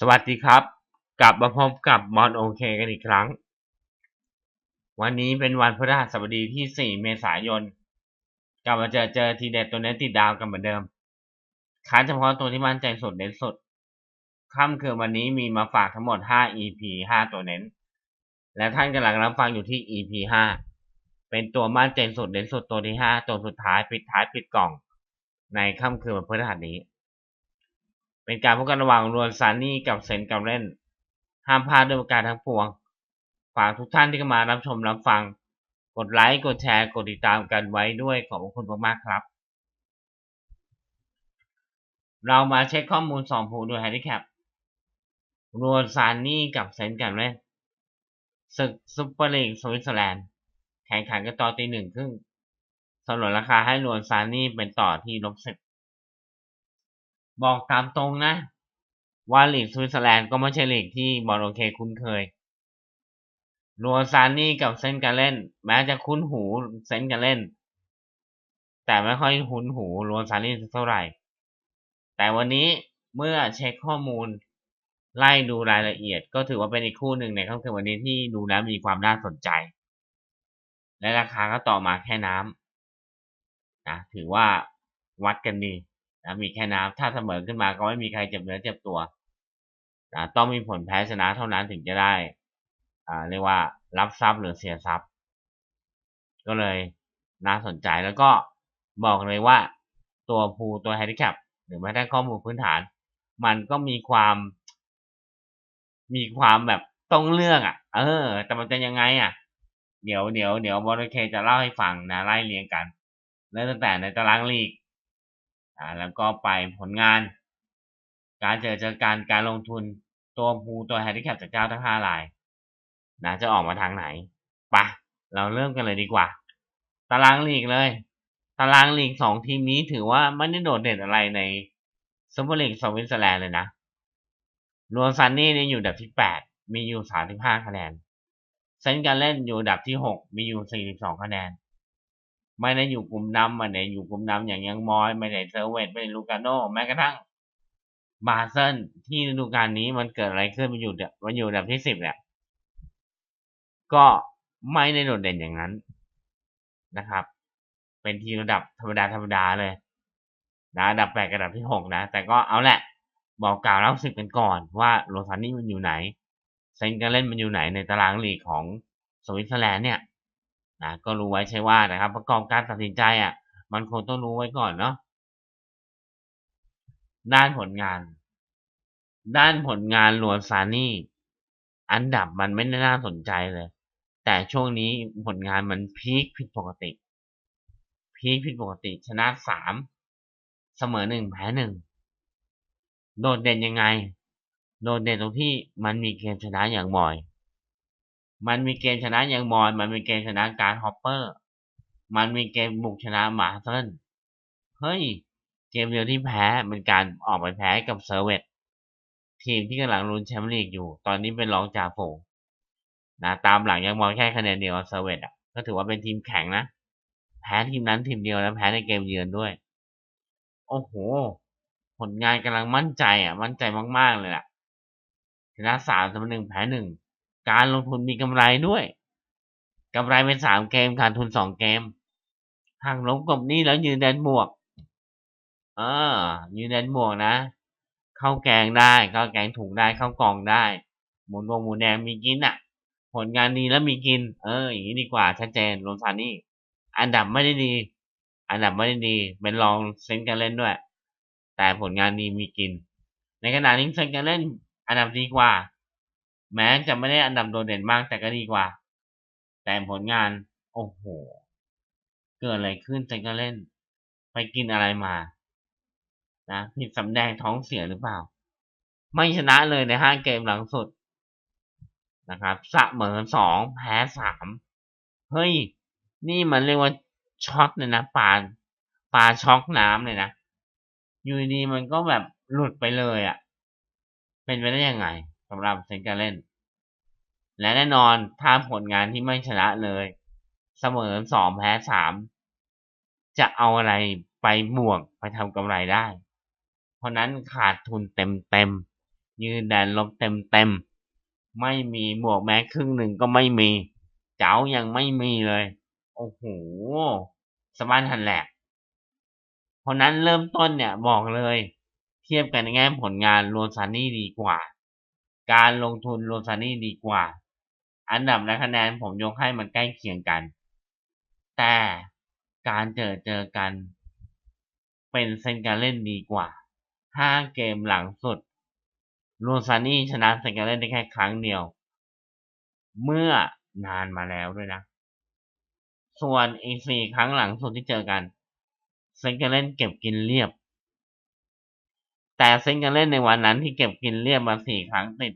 สวัสดีครับ กลับมาพบกับบอลโอเคกันอีกครั้ง วันนี้เป็นวันพฤหัสบดีที่ 4 เมษายน กลับมาเจอเจอทีเด็ดตัวเน้นติดดาวกันเหมือนเดิมค้านเฉพาะตัวที่มั่นใจสุดเน้นสุด ค่ำคืนวันนี้มีมาฝากทั้งหมด 5 EP 5 ตัวเน้น และท่านกำลังรับฟังอยู่ที่ EP 5 เป็นตัวมั่นใจสุดเน้นสุดตัวที่ 5 ตัวสุดท้ายปิดท้ายปิดกล่อง ในค่ำคืนวันพฤหัสนี้ เป็นการพบกันระหว่างรวนซานนี่กับเซนกับเล่น ห้ามพลาดด้วยประการทั้งปวง ฝากทุกท่านที่เข้ามารับชมรับฟัง กดไลค์ กดแชร์ กดติดตามกันไว้ด้วยขอบคุณมากๆครับ เรามาเช็คข้อมูลสองผูด้วยแฮนดิแคปรวนซานนี่กับเซนกันเล่นศึกซุปเปอร์ลีกสวิตเซอร์แลนด์ แข่งขันกันต่อตีหนึ่งครึ่งสำนวนราคาให้รวนซานนี่เป็นต่อที่ลบสิบ บอกตามตรงนะ ว่าลีกสวิตเซอร์แลนด์ก็ไม่ใช่ลีกที่บอลโอเคคุ้นเคยรัวซานนี่กับเซนการเล่น แม้จะคุ้นหูเซนการเล่น แต่ไม่ค่อยคุ้นหูรัวซานนี่เท่าไหร่ แต่วันนี้เมื่อเช็คข้อมูลไล่ดูรายละเอียด ก็ถือว่าเป็นอีกคู่หนึ่งในค่ำคืนวันนี้ที่ดูแล้วมีความน่าสนใจ และราคาก็ต่อมาแค่น้ำนะถือว่าวัดกันดี นะมีแค่น้ำถ้าเสมอขึ้นมาก็ไม่มีใครเจ็บเนื้อเจ็บตัวนะต้องมีผลแพ้ชนะเท่านั้นถึงจะได้อ่าเรียกว่ารับทรัพย์หรือเสียทรัพย์ ก็เลยน่าสนใจแล้วก็บอกเลยว่าตัวภูตัวแฮนดิแคปหรือแม้แต่ข้อมูลพื้นฐาน มันก็มีความ มีความแบบต้องเลือกอะ เออ แต่มันจะยังไงอะ เดี๋ยวเดี๋ยวเดี๋ยวบอลเคจะเล่าให้ฟังนะไล่เรียงกันเริ่มตั้งแต่ในตารางลีก อ่าแล้วก็ไปผลงาน การเจอเจอการการลงทุนตัวภูตัวแฮนดิแคปจากเจ้าทั้งห้ารายนะจะออกมาทางไหนปะเราเริ่มกันเลยดีกว่า ตารางลีกเลย ตารางลีกสองทีมนี้ถือว่าไม่ได้โดดเด่นอะไรในซุปเปอร์ลีกสวิตเซอร์แลนด์เลยนะรวมซันนี่นี่อยู่ดับที่แปดมีอยู่สามสิบห้าคะแนนเซนการเล่นอยู่ดับที่หกมีอยู่สี่สิบสองคะแนน ไม่ได้อยู่กลุ่มนำไม่ได้อยู่กลุ่มนำอย่างยังมอย ไม่ได้เซอร์เวตไม่ได้ลูกาโนแม้กระทั่งบาเซนที่ฤดูกาลนี้มันเกิดอะไรขึ้นมันอยู่มันอยู่อันดับที่สิบเนี่ยก็ไม่ได้โดดเด่นอย่างนั้นนะครับ เป็นทีมระดับธรรมดาธรรมดาเลยนะอันดับแปดกับอันดับที่หกนะ แต่ก็เอาแหละบอกกล่าวเล่าสึกกันก่อนว่าโรซานี่มันอยู่ไหนเซนการเล่นมันอยู่ไหนในตารางลีกของสวิตเซอร์แลนด์เนี่ย นะก็รู้ไว้ใช่ว่านะครับ ประกอบการตัดสินใจอะ มันคงต้องรู้ไว้ก่อนเนาะด้านผลงาน ด้านผลงานลวนซานี่ อันดับมันไม่ได้น่าสนใจเลย แต่ช่วงนี้ผลงานมันพีคผิดปกติ พีคผิดปกติ ชนะสามเสมอหนึ่งแพ้หนึ่งโดดเด่นยังไง โดดเด่นตรงที่มันมีเกมชนะอย่างบ่อย มันมีเกมชนะอย่างบอยมันมีเกมชนะการฮอปเปอร์ มันมีเกมบุกชนะมาเซนเฮ้ย เกมเดียวที่แพ้เป็นการออกไปแพ้กับเซอร์เวตทีมที่กำลังลุ้นแชมป์ลีกอยู่ ตอนนี้เป็นรองจ่าฝูงนะตามหลังยังมองแค่คะแนนเดียวเซอร์เวตอะก็ถือว่าเป็นทีมแข็งนะ แพ้ทีมนั้นทีมเดียวแล้วแพ้ในเกมเยือนด้วย โอ้โห ผลงานกำลังมั่นใจอะ มั่นใจมากๆเลยอะชนะสามเสมอหนึ่งแพ้หนึ่ง การลงทุนมีกำไรด้วยกำไรเป็นสามเกมขาดทุนสองเกมหากลบกับนี้แล้วยืนแดนบวกเออยืนแดนบวกนะเข้าแกงได้เข้าแกงถูกได้เข้ากล่องได้ หมุนวงหมูแดงมีกินอะ ผลงานดีแล้วมีกิน เอออย่างนี้ดีกว่าชัดเจนลงซานี่อันดับไม่ได้ดี อันดับไม่ได้ดีเป็นรองเซนกันเล่นด้วย แต่ผลงานดีมีกิน ในขณะนี้เซนกันเล่น อันดับดีกว่า แม้จะไม่ได้อันดับโดดเด่นมากแต่ก็ดีกว่า แต่ผลงาน โอ้โห เกิดอะไรขึ้นใจก็เล่น ไปกินอะไรมา นะผิดสำแดงท้องเสียหรือเปล่า ไม่ชนะเลยในห้าเกมหลังสุดนะครับเสมอสองแพ้สามเฮ้ย นี่มันเรียกว่าช็อกเลยนะปลาปลาช็อกน้ำเลยนะ อยู่ดีมันก็แบบหลุดไปเลยอะ่ะ เป็นไปได้ยังไง สำหรับเซนการเล่น และแน่นอนถ้าผลงานที่ไม่ชนะเลย เสมอสองแพ้สามจะเอาอะไรไปบวกไปทำกำไรได้ เพราะนั้นขาดทุนเต็มเต็มยืนแดนลบเต็มเต็มไม่มีบวกแม้ครึ่งหนึ่งก็ไม่มี เจ๋ายังไม่มีเลย โอ้โหสะบ้านทันแหลกเพราะนั้นเริ่มต้นเนี่ยบอกเลย เทียบกันในแง่ผลงานโรซานี่ดีกว่า การลงทุนโรซานี่ดีกว่า อันดับและคะแนนผมยกให้มันใกล้เคียงกัน แต่การเจอเจอกัน เป็นเซนการเล่นดีกว่าห้าเกมหลังสุด โรซานี่ชนะเซนการเล่นได้แค่ครั้งเดียว เมื่อนานมาแล้วด้วยนะ ส่วนอีกสี่ครั้งหลังสุดที่เจอกันเซนการเล่นเก็บกินเรียบ แต่เซนการเล่นในวันนั้นที่เก็บกินเรียบมาสี่ครั้งติด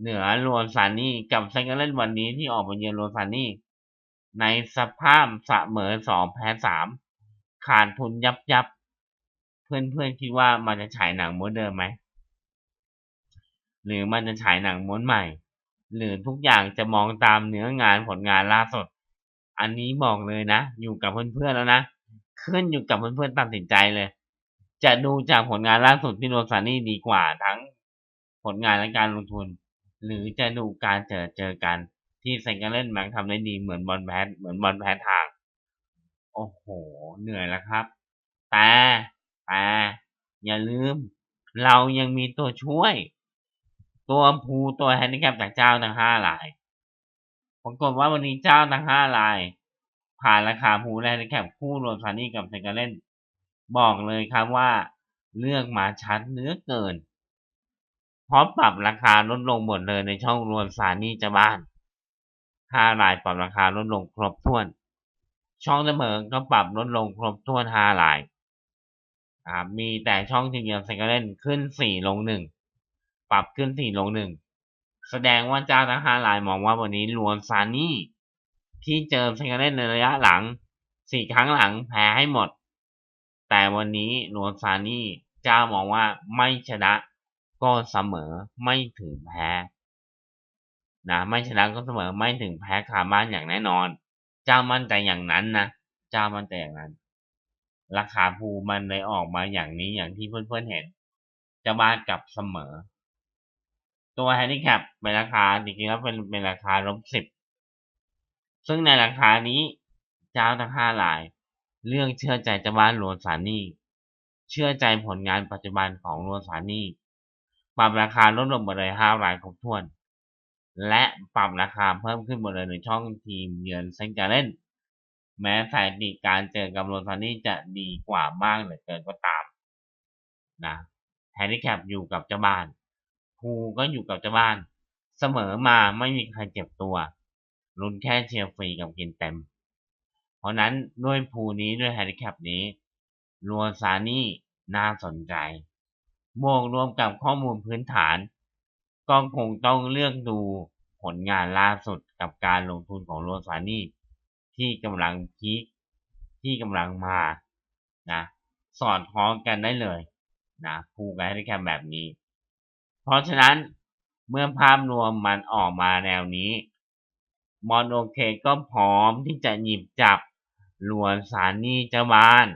เหนือโรซานี่กับเซนการเล่นวันนี้ที่ออกมาเยือนโรซานี่ในสภาพเสมอสองแพ้สามขาดทุนยับยับ เพื่อนเพื่อนคิดว่ามันจะฉายหนังม้วนเดิมไหมหรือมันจะฉายหนังม้วนใหม่ หรือทุกอย่างจะมองตามเนื้องานผลงานล่าสุด อันนี้บอกเลยนะ อยู่กับเพื่อนๆแล้วนะ ขึ้นอยู่กับเพื่อนๆตัดสินใจเลย จะดูจากผลงานล่าสุดที่โรซานี่ดีกว่าทั้งผลงานและการลงทุน หรือจะดูการเจอเจอกันที่เซนกันเล่นแม็กทำได้ดีเหมือนบอลแพ้เหมือนบอลแพ้ทาง โอ้โห เหนื่อยแล้วครับ แต่แต่อย่าลืม เรายังมีตัวช่วย ตัวภูตัวแฮนดิแคปจากเจ้าทั้งห้ารายปรากฏว่าวันนี้เจ้าทั้งห้าราย ผ่านราคาภูและแฮนดิแคปคู่โรซานี่กับเซนกันเล่น บอกเลยครับว่าเลือกมาชัดเนื้อเกินพราะปรับราคาลดลงหมดเลยในช่องรวนซานี่จะบ้านห้ารายปรับราคาลดลงครบถ้วน ช่องเสมอก็ปรับลดลงครบถ้วนห้ารายครับมีแต่ช่องทีมเยือนเซนก็เล่นขึ้นสี่ลงหนึ่งปรับขึ้นสี่ลงหนึ่งแสดงว่าเจ้าทั้งห้ารายมองว่าวันนี้ลวนซานี่ที่เจอเซนก็เล่นในระยะหลังสี่ครั้งหลังแพ้ให้หมด แต่วันนี้ลวนซานี่เจ้ามองว่าไม่ชนะก็เสมอไม่ถึงแพ้นะไม่ชนะก็เสมอไม่ถึงแพ้คาบ้านอย่างแน่นอน เจ้ามั่นใจอย่างนั้นนะเจ้ามั่นใจอย่างนั้น ราคาภูมันเลยออกมาอย่างนี้อย่างที่เพื่อนๆเห็น จะบ้านกับเสมอ ตัวแฮนดิแคปเป็นราคาจริงๆแล้วเป็นเป็นราคาลบสิบซึ่งในราคานี้เจ้าทั้งห้าราย เรื่องเชื่อใจเจ้าบ้านโรซานี่เชื่อใจผลงานปัจจุบันของโรซานี่ปรับราคาลดลงหมดเลยห้ารายครบถ้วน และปรับราคาเพิ่มขึ้นหมดเลยในช่องทีมเยือนเซนการเล่น แม้สถิติการเจอกับโรซานี่จะดีกว่ามากเหลือเกินก็ตามนะแฮนดิแคปอยู่กับเจ้าบ้านภูก็อยู่กับเจ้าบ้าน เสมอมาไม่มีใครเจ็บตัวลุ้นแค่เชียร์ฟรีกับกินเต็ม เพราะนั้นด้วยภูนี้ด้วยแฮนดิแคปนี้โรซานี่น่าสนใจ บวกรวมกับข้อมูลพื้นฐาน ก็คงต้องเลือกดูผลงานล่าสุดกับการลงทุนของโรซานี่ที่กำลังพีคที่กำลังมานะสอดคล้องกันได้เลยนะพูกันให้ได้แค่แบบนี้ เพราะฉะนั้นเมื่อภาพรวมมันออกมาแนวนี้มอนโอเคก็พร้อมที่จะหยิบจับ ลวนสานี่เจ้าบ้าน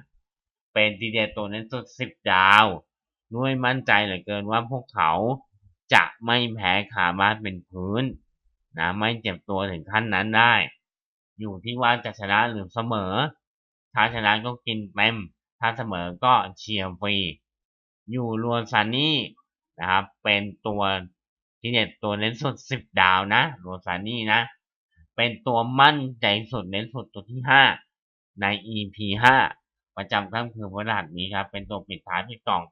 เป็นทีเด็ดตัวนั้นสุดสิบดาวด้วยมั่นใจเหลือเกินว่าพวกเขาจะไม่แพ้ขาบ้านเป็นพื้นนะไม่เจ็บตัวถึงขั้นนั้นได้ อยู่ที่ว่าจะชนะหรือเสมอ ถ้าชนะก็กินเต็มถ้าเสมอก็เชียร์ฟรี อยู่รวนซานนี่นะครับ เป็นตัวที่เด็ดตัวเน้นสุดสิบดาวนะรวนซานี่นะ เป็นตัวมั่นใจสุดเน้นสุดตัวที่ห้า ใน EP ห้าประจำค่ำคืนวันหัสนี้ครับ เป็นตัวปิดท้ายปิดกล่อง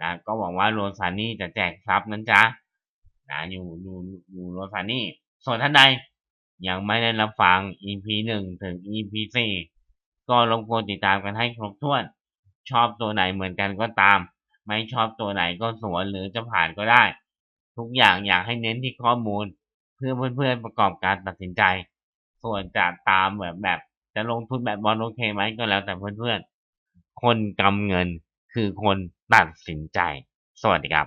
นะก็หวังว่าโรซานี่จะแจกทรัพย์นั้นจ้ะนะอยู่อยู่อยู่โรซานี่ส่วนท่านใดยังไม่ได้รับฟัง EP หนึ่งถึง EP สี่ก็รบกวนติดตามกันให้ครบถ้วน ชอบตัวไหนเหมือนกันก็ตาม ไม่ชอบตัวไหนก็สวนหรือจะผ่านก็ได้ ทุกอย่างอยากให้เน้นที่ข้อมูล เพื่อเพื่อนๆประกอบการตัดสินใจ ส่วนจะตามแบบแบบ จะลงทุนแบบบอลโอเคไหมก็แล้วแต่เพื่อนๆ คนกำเงินคือคนตัดสินใจ สวัสดีครับ